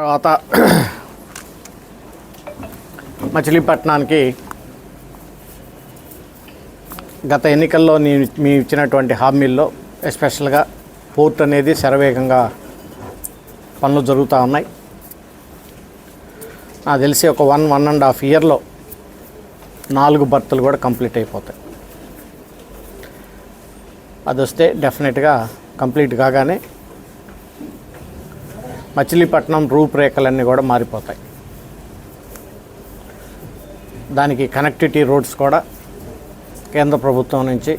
తర్వాత మచిలీపట్నానికి గత ఎన్నికల్లో నేను మీ ఇచ్చినటువంటి హామీల్లో ఎస్పెషల్గా పోర్ట్ అనేది శరవేగంగా పనులు జరుగుతూ ఉన్నాయి. నాకు తెలిసి ఒక వన్ వన్ అండ్ హాఫ్ ఇయర్లో నాలుగు బర్తులు కూడా కంప్లీట్ అయిపోతాయి. అది వస్తే డెఫినెట్గా కంప్లీట్ కాగానే మచిలీపట్నం రూపురేఖలన్నీ కూడా మారిపోతాయి. దానికి కనెక్టివిటీ రోడ్స్ కూడా కేంద్ర ప్రభుత్వం నుంచి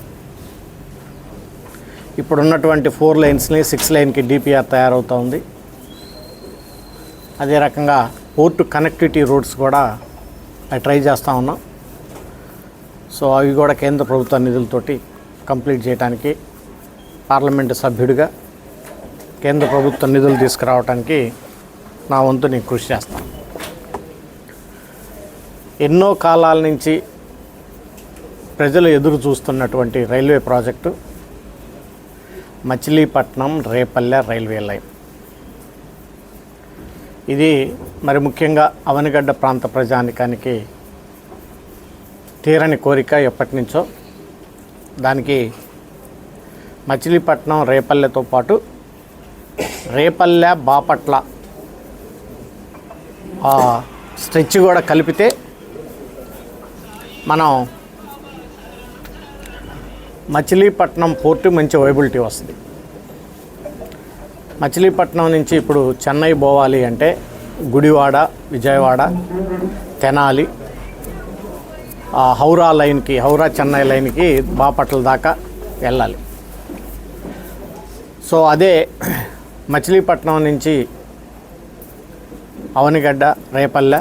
ఇప్పుడున్నటువంటి ఫోర్ లైన్స్ని సిక్స్ లైన్కి డిపిఆర్ తయారవుతూ ఉంది అదే రకంగా పోర్టు కనెక్టివిటీ రోడ్స్ కూడా అవి ట్రై చేస్తూ ఉన్నాం. సో అవి కూడా కేంద్ర ప్రభుత్వ నిధులతోటి కంప్లీట్ చేయడానికి పార్లమెంటు సభ్యుడిగా కేంద్ర ప్రభుత్వ నిధులు తీసుకురావడానికి నా వంతు నేను కృషి చేస్తాను. ఎన్నో కాలాల నుంచి ప్రజలు ఎదురు చూస్తున్నటువంటి railway project Machilipatnam Repalle railway line. ఇది మరి ముఖ్యంగా అవనిగడ్డ ప్రాంత ప్రజానికానికి తీరని కోరిక ఎప్పటి నుంచో. దానికి మచిలీపట్నం రేపల్లెతో పాటు రేపల్లె బాపట్ల. స్ట్రెచ్ కూడా కలిపితే మనం మచిలీపట్నం పోర్టు మంచి వైబిలిటీ వస్తుంది. మచిలీపట్నం నుంచి ఇప్పుడు చెన్నై పోవాలి అంటే గుడివాడ విజయవాడ తెనాలి ఆ హౌరా లైన్కి హౌరా చెన్నై లైన్కి బాపట్ల దాకా వెళ్ళాలి. సో అదే మచిలీపట్నం నుంచి అవనిగడ్డ రేపల్లె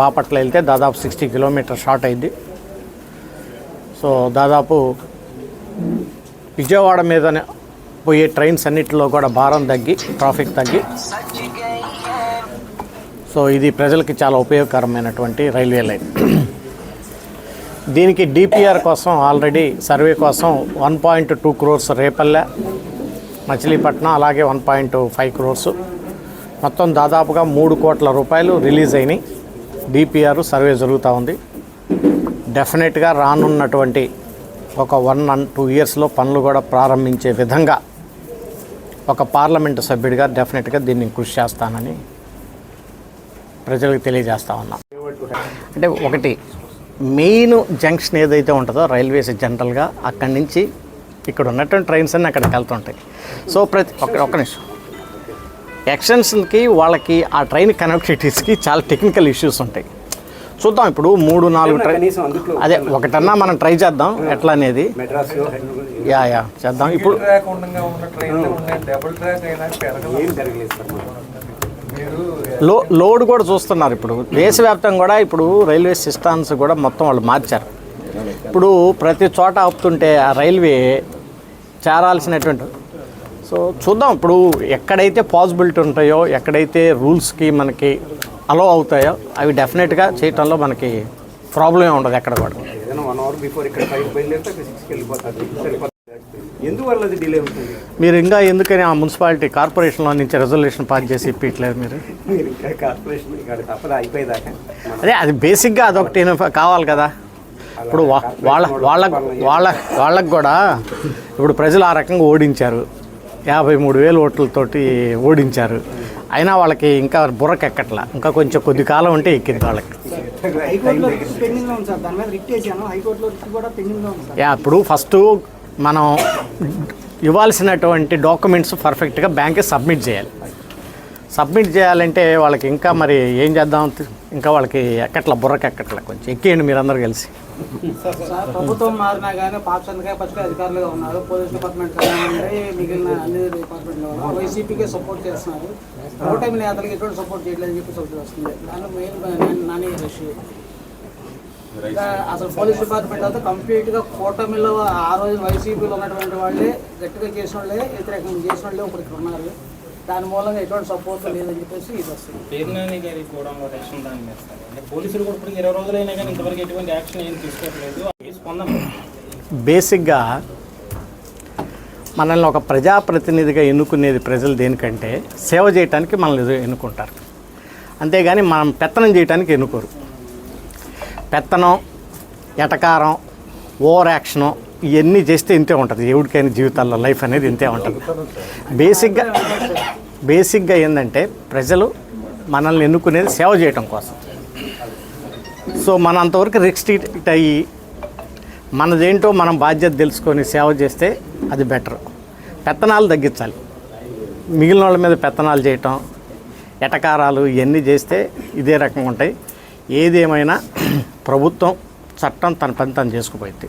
బాపట్ల వెళ్తే దాదాపు సిక్స్టీ కిలోమీటర్ షార్ట్ అయింది. సో దాదాపు విజయవాడ మీద పోయే ట్రైన్స్ అన్నిటిలో కూడా భారం తగ్గి ట్రాఫిక్ తగ్గి. సో ఇది ప్రజలకి చాలా ఉపయోగకరమైనటువంటి రైల్వే లైన్. దీనికి డిపిఆర్ కోసం ఆల్రెడీ సర్వే కోసం one point two crores Repalle Machilipatnam అలాగే వన్ పాయింట్ ఫైవ్ క్రోర్స్. మొత్తం దాదాపుగా మూడు కోట్ల రూపాయలు రిలీజ్ అయినాయి. డిపిఆర్ సర్వే జరుగుతూ ఉంది. డెఫినెట్గా రానున్నటువంటి ఒక వన్ అండ్ టూ ఇయర్స్లో పనులు కూడా ప్రారంభించే విధంగా ఒక పార్లమెంటు సభ్యుడిగా డెఫినెట్గా దీన్ని కృషి చేస్తానని ప్రజలకు తెలియజేస్తా ఉన్నా. అంటే ఒకటి మెయిన్ జంక్షన్ ఏదైతే ఉంటుందో రైల్వేస్ జనరల్గా అక్కడి నుంచి ఇక్కడ ఉన్నటువంటి ట్రైన్స్ అన్నీ అక్కడికి వెళ్తుంటాయి. సో ప్రతి ఒక్క ఒక్క నిమిషం. ఎక్స్టెన్షన్కి వాళ్ళకి ఆ ట్రైన్ కనెక్టివిటీస్కి చాలా టెక్నికల్ ఇష్యూస్ ఉంటాయి. చూద్దాం ఇప్పుడు మూడు నాలుగు ట్రైన్ అదే ఒకటన్నా మనం ట్రై చేద్దాం. ఎట్లా అనేది? యా యా చేద్దాం. ఇప్పుడు లో లోడ్ కూడా చూస్తున్నారు ఇప్పుడు. దేశవ్యాప్తంగా కూడా ఇప్పుడు రైల్వే సిస్టమ్స్ కూడా మొత్తం వాళ్ళు మార్చారు. ఇప్పుడు ప్రతి చోట ఆపుతుంటే ఆ రైల్వే చేరాల్సినటువంటి సో చూద్దాం ఇప్పుడు ఎక్కడైతే పాసిబిలిటీ ఉంటాయో ఎక్కడైతే రూల్స్కి మనకి అలో అవుతాయో అవి డెఫినెట్గా చేయటంలో మనకి ప్రాబ్లం ఉండదు ఎక్కడ కూడా. ఎందువల్ల అది డిలే అవుతుంది? మీరు ఇంకా ఎందుకని ఆ మున్సిపాలిటీ కార్పొరేషన్లో నుంచి రెజల్యూషన్ పాస్ చేసి ఇప్పించలేదు మీరు? మీరు ఇంకా కార్పొరేషన్ తప్పదు అయిపోయేదాకా. అదే అది బేసిక్గా అదొకటి కావాలి కదా. ఇప్పుడు వా- వాళ్ళ వాళ్ళ వాళ్ళ వాళ్ళకు కూడా ఇప్పుడు ప్రజలు ఆ రకంగా ఓడించారు. యాభై మూడు వేలు ఓట్లతోటి ఓడించారు. అయినా వాళ్ళకి ఇంకా బుర్రకెక్కట్లా ఇంకా కొంచెం కొద్ది కాలం ఉంటే ఎక్కింది వాళ్ళకి. యా ఇప్పుడు ఫస్ట్ మనం ఇవ్వాల్సినటువంటి డాక్యుమెంట్స్ పర్ఫెక్ట్గా బ్యాంక్కి సబ్మిట్ చేయాలి. సబ్మిట్ చేయాలంటే వాళ్ళకి ఇంకా మరి ఏం చేద్దాం? ఇంకా వాళ్ళకి ఎక్కట్ల? బుర్రకెక్కట్ల కొంచెం ఎక్కేయండి మీరందరూ కలిసి. ప్రభుత్వం మారినా కానీ పాపచంద్రకాయ పచ్చకాయ అధికారులుగా ఉన్నారు. పోలీస్ డిపార్ట్మెంట్ కానివ్వండి మిగిలిన అన్ని డిపార్ట్మెంట్లో వైసీపీకే సపోర్ట్ చేస్తున్నారు. ఓటమి నేతలకు ఎటువంటి సపోర్ట్ చేయలేదని చెప్పి సపోర్ట్ వస్తుంది. దానిలో మెయిన్ నాని ఇష్యూ అసలు పోలీస్ డిపార్ట్మెంట్ అంతా కంప్లీట్గా కూటమిలో ఆ రోజు వైసీపీలో ఉన్నటువంటి వాళ్ళే గట్టిగా చేసిన వాళ్ళే వ్యతిరేకంగా చేసిన వాళ్ళే ఇప్పుడు ఇక్కడ ఉన్నారు. దాని మూలంగా ఎటువంటి సపోర్ట్ లేదని చెప్పేసి ఇది వస్తుంది. పేర్నాని గారి కూడా రేషన్ దాని మీద సార్ అంటే పోలీసులు కూడా ఇప్పుడు ఇరవై రోజులైనా కానీ ఇంతవరకు ఎటువంటి యాక్షన్ ఏం తీసుకోవట్లేదు. స్పందన బేసిక్గా మనల్ని ఒక ప్రజాప్రతినిధిగా ఎన్నుకునేది ప్రజలు దేనికంటే సేవ చేయటానికి మనల్ని ఎన్నుకుంటారు. అంతేగాని మనం పెత్తనం చేయడానికి ఎన్నుకోరు. పెత్తనం ఎటకారం ఓవర్ యాక్షను ఇవన్నీ చేస్తే ఇంతే ఉంటుంది. ఎవరికైనా జీవితాల్లో లైఫ్ అనేది ఇంతే ఉంటుంది. బేసిక్గా బేసిక్గా ఏంటంటే ప్రజలు మనల్ని ఎన్నుకునేది సేవ చేయటం కోసం. సో మన అంతవరకు రిస్ట్రిక్ట్ అయ్యి మనదేంటో మనం బాధ్యత తెలుసుకొని సేవ చేస్తే అది బెటర్ పెత్తనాలు తగ్గించాలి. మిగిలిన వాళ్ళ మీద పెత్తనాలు చేయటం ఎటకారాలు ఇవన్నీ చేస్తే ఇదే రకంగా ఉంటాయి. ఏదేమైనా ప్రభుత్వం చట్టం తన పని తను చేసుకుపోయింది.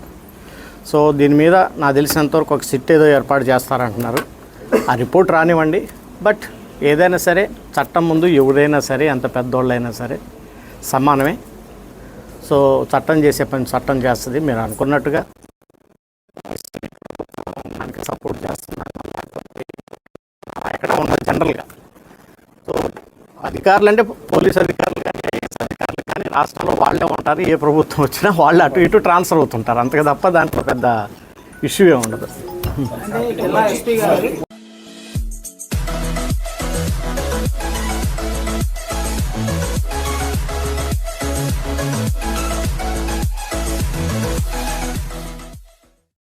సో దీని మీద నాకు తెలిసినంతవరకు ఒక సిట్ ఏదో ఏర్పాటు చేస్తారంటున్నారు. ఆ రిపోర్ట్ రానివ్వండి. బట్ ఏదైనా సరే చట్టం ముందు ఎవరైనా సరే ఎంత పెద్దోళ్ళైనా సరే సమానమే. సో చట్టం చేసే పని చట్టం చేస్తుంది మీరు అనుకున్నట్టుగా. మనకి సపోర్ట్ చేస్తున్నారు. ఎక్కడ ఉండదు జనరల్గా. సో అధికారులు అంటే పోలీస్ అధికారులు కానీ ఐఏఎస్ అధికారులు కానీ రాష్ట్రంలో వాళ్ళే ఉంటారు. ఏ ప్రభుత్వం వచ్చినా వాళ్ళు అటు ఇటు ట్రాన్స్ఫర్ అవుతుంటారు. అంతగా తప్ప దాంట్లో పెద్ద ఇష్యూ ఏ ఉండదు.